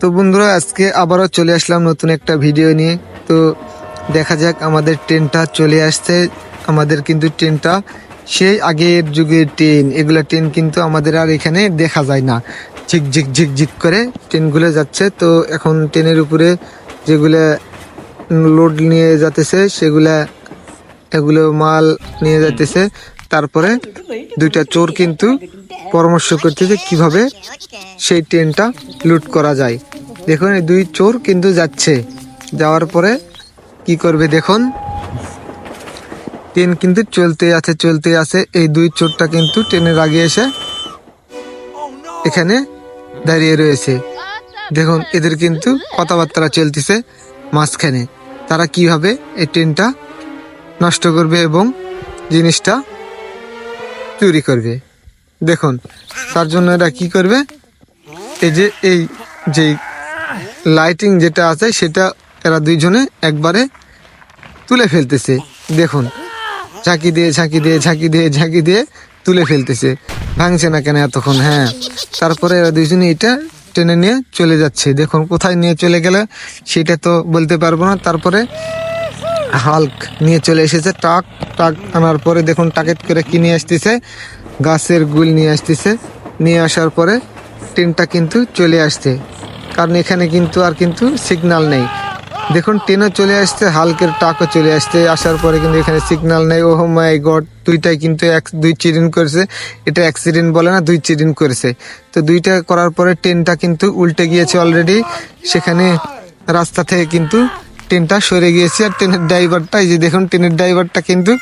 তো বন্ধুরা, আজকে আবারও চলে আসলাম নতুন একটা ভিডিও নিয়ে। তো দেখা যাক আমাদের ট্রেনটা চলে আসছে। আমাদের কিন্তু ট্রেনটা সেই আগের যুগের ট্রেন। এগুলো ট্রেন কিন্তু আমাদের আর এখানে দেখা যায় না। ঝিক ঝিক ঝিক ঝিক করে ট্রেনগুলো যাচ্ছে। তো এখন ট্রেনের উপরে যেগুলো লোড নিয়ে যাতেছে সেগুলা, এগুলো মাল নিয়ে যাইতেছে। তারপরে দুইটা চোর কিন্তু পরামর্শ করতেছে কীভাবে সেই ট্রেনটা লুট করা যায়। দেখুন, এই দুই চোর কিন্তু যাচ্ছে। যাওয়ার পরে কি করবে দেখুন। ট্রেন কিন্তু চলতে আছে চলতে আছে। এই দুই চোরটা কিন্তু ট্রেনের আগে এসে এখানে দাঁড়িয়ে রয়েছে। দেখুন, এদের কিন্তু কথাবার্তা চলতেছে মাঝখানে। তারা কীভাবে এই ট্রেনটা নষ্ট করবে এবং জিনিসটা চুরি করবে। দেখুন, তার জন্য এরা কি করবে? এই যে এই যে লাইটিং যেটা আছে, সেটা এরা দুইজনে একবারে তুলে ফেলতেছে। দেখুন, ঝাঁকি দিয়ে ঝাঁকি দিয়ে ঝাঁকি দিয়ে ঝাঁকি দিয়ে তুলে ফেলতেছে। ভাঙছে না কেন এতক্ষণ? হ্যাঁ। তারপরে এরা দুইজনে এটা টেনে নিয়ে চলে যাচ্ছে। দেখুন, কোথায় নিয়ে চলে গেলে সেটা তো বলতে পারব না। তারপরে হাল্ক নিয়ে চলে এসেছে, টাক টাক আনার পরে দেখুন টাকেট করে কি নিয়ে আসতেছে? গাছের গুল নিয়ে আসতেছে। নিয়ে আসার পরে ট্রেনটা কিন্তু চলে আসছে। কারণ এখানে কিন্তু আর কিন্তু সিগনাল নেই। দেখুন ট্রেনও চলে আসছে, হালকের টাকও চলে আসছে। আসার পরে কিন্তু এখানে সিগনাল নেই। ও মাই গড, দুইটাই কিন্তু এক, দুই চিরিন করেছে। এটা অ্যাক্সিডেন্ট বলে না, দুই চিরিন করেছে। তো দুইটা করার পরে ট্রেনটা কিন্তু উল্টে গিয়েছে অলরেডি সেখানে রাস্তা থেকে কিন্তু ট্রেনটা সরে গিয়েছে আর ট্রেনের ড্রাইভারটা এই যে দেখুন ট্রেনের ড্রাইভারটা কিন্তু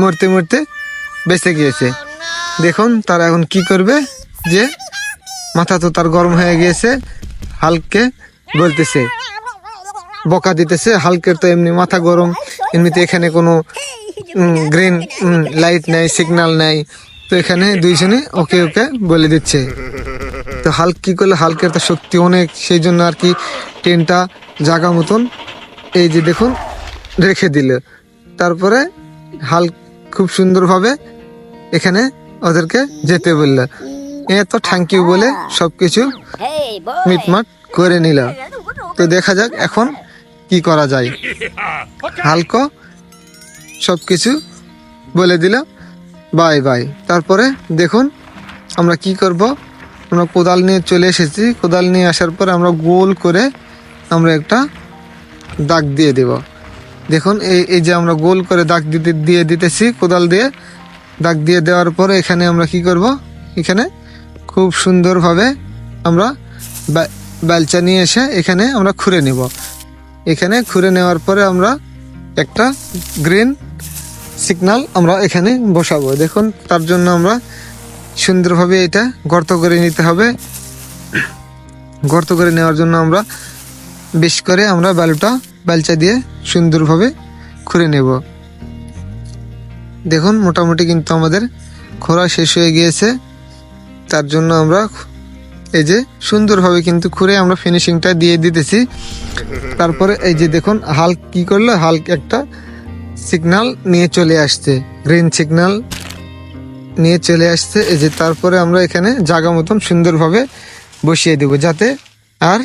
মরতে মরতে বেঁচে গিয়েছে। দেখুন, তারা এখন কি করবে যে, মাথা তো তার গরম হয়ে গিয়েছে, হালকে বলতেছে, বকা দিতেছে, হালকের তো এমনি মাথা গরম, এমনিতে এখানে কোনো গ্রিন লাইট নাই সিগন্যাল নাই, তো এখানে দুইজনে ওকে ওকে বলে দিচ্ছে। তো হালক কী করলে? হালকের তো শক্তি অনেক, সেই জন্য আর কি ট্রেনটা জাগা মতন এই যে দেখুন, রেখে দিল। তারপরে হাল খুব সুন্দরভাবে এখানে ওদেরকে যেতে বলল। এ তো থ্যাংক ইউ বলে সব কিছু মিটমাট করে নিল। তো দেখা যাক এখন কি করা যায়। হালকো সব কিছু বলে দিল। Bye bye. তারপরে দেখুন, আমরা কি করব? আমরা কোদাল নিয়ে চলে এসেছি। কোদাল নিয়ে আসার পর আমরা গোল করে আমরা একটা দাগ দিয়ে দেব। দেখুন, এই এই যে আমরা গোল করে দাগ দিতে, দিয়ে দিতেছি, কোদাল দিয়ে দাগ দিয়ে দেওয়ার পরে এখানে আমরা কি করব? এখানে খুব সুন্দরভাবে আমরা বেলচা নিয়ে এসে এখানে আমরা খুঁড়ে নেব। এখানে খুঁড়ে নেওয়ার পরে আমরা একটা গ্রিন সিগনাল আমরা এখানে বসাবো। দেখুন, তার জন্য আমরা সুন্দরভাবে এটা গর্ত করে নিতে হবে। গর্ত করে নেওয়ার জন্য আমরা বেশ করে আমরা বালুটা বেলচা দিয়ে সুন্দরভাবে খুঁড়ে নেব। দেখুন, মোটামুটি কিন্তু আমাদের খোঁড়া শেষ হয়ে গিয়েছে। তার জন্য আমরা এই যে সুন্দরভাবে কিন্তু খুঁড়ে আমরা ফিনিশিংটা দিয়ে দিতেছি। তারপরে এই যে দেখুন হাল্ক কি করল? হাল্ক একটা সিগনাল নিয়ে চলে আসছে। গ্রিন সিগনাল নিয়ে চলে আসছে। এই যে তারপরে আমরা এখানে জায়গা মতন সুন্দরভাবে বসিয়ে দেব যাতে আর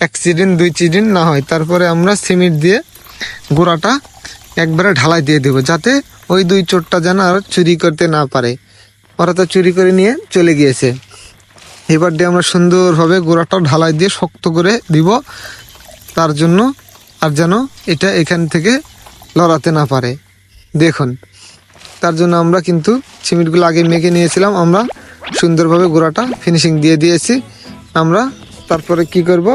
অ্যাক্সিডেন্ট দুই চিডিন না হয়। তারপরে আমরা সিমেন্ট দিয়ে গোড়াটা একবারে ঢালাই দিয়ে দেবো, যাতে ওই দুই চোরটা যেন আর চুরি করতে না পারে। ওরা তো চুরি করে নিয়ে চলে গিয়েছে। এবার দিয়ে আমরা সুন্দরভাবে গোড়াটা ঢালাই দিয়ে শক্ত করে দিব। তার জন্য আর যেন এটা এখান থেকে লড়াতে না পারে। দেখুন, তার জন্য আমরা কিন্তু সিমেন্টগুলো আগে মেখে নিয়েছিলাম। আমরা সুন্দরভাবে গোড়াটা ফিনিশিং দিয়ে দিয়েছি। আমরা তারপরে কি করব?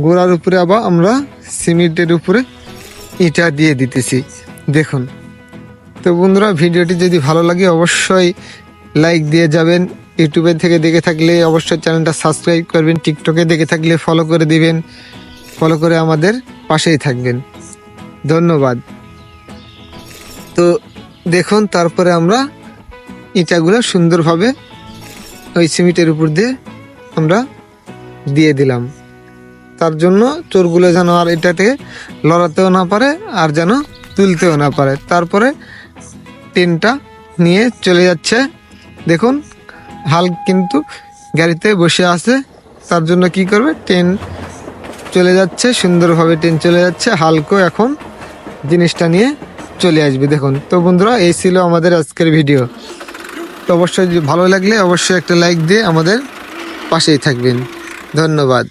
গোড়ার উপরে আবার আমরা সিমেন্টের উপরে ইটা দিয়ে দিতেছি। দেখুন। তো বন্ধুরা, ভিডিওটি যদি ভালো লাগে অবশ্যই লাইক দিয়ে যাবেন। ইউটিউবে থেকে দেখে থাকলে অবশ্যই চ্যানেলটা সাবস্ক্রাইব করবেন। টিকটকে দেখে থাকলে ফলো করে দিবেন। ফলো করে আমাদের পাশেই থাকবেন। ধন্যবাদ। তো দেখুন, তারপরে আমরা ইটাগুলো সুন্দরভাবে ওই সিমেন্টের উপর দিয়ে আমরা দিয়ে দিলাম। তার জন্য চোরগুলো যেন আর এটাতে লড়াতেও না পারে আর যেন তুলতেও না পারে। তারপরে ট্রেনটা নিয়ে চলে যাচ্ছে। দেখুন, হাল কিন্তু গাড়িতে বসে আছে। তার জন্য কি করবে? ট্রেন চলে যাচ্ছে, সুন্দরভাবে ট্রেন চলে যাচ্ছে। হালকো এখন জিনিসটা নিয়ে চলে আসবে। দেখুন, তো বন্ধুরা, এই ছিল আমাদের আজকের ভিডিও। তো অবশ্যই ভালো লাগলে অবশ্যই একটা লাইক দিয়ে আমাদের পাশেই থাকবেন। ধন্যবাদ।